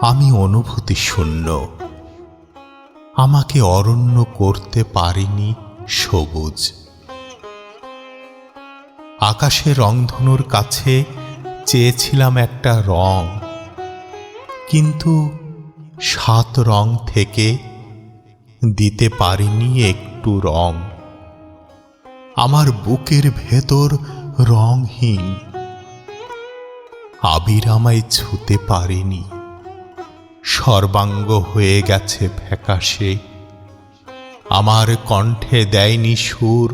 আমি অনুভূতি শূন্য। আমাকে অরণ্য করতে পারিনি সবুজ। আকাশে রংধনুর কাছে চেয়েছিলাম একটা রং। কিন্তু সাত রং থেকে দিতে পারিনি একটু রং। আমার বুকের ভেতর রংহীন। আবির আমায় ছুতে পারেনি। সর্বাঙ্গ হয়ে গেছে ফ্যাকাশে। আমার কণ্ঠে দেয়নি সুর,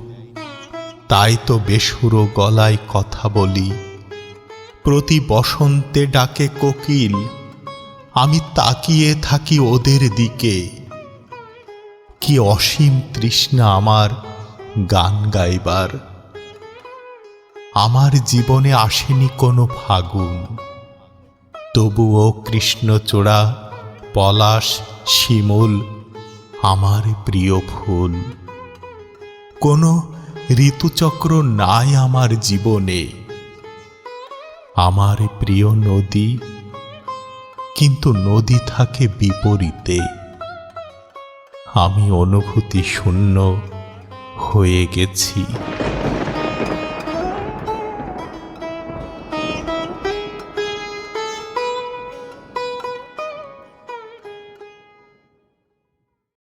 তাই তো বেসুরো গলায় কথা বলি। প্রতি বসন্তে ডাকে কোকিল, আমি তাকিয়ে থাকি ওদের দিকে। কি অসীম তৃষ্ণা আমার গান গাইবার। আমার জীবনে আসেনি কোনো ফাগুন, তবুও কৃষ্ণচূড়া পলাশ শিমুল, আমার প্রিয় ফুল। কোনো ঋতুচক্র নাই আমার জীবনে। আমার প্রিয় নদী, কিন্তু নদী থাকে বিপরীতে। আমি অনুভূতি শূন্য হয়ে গেছি।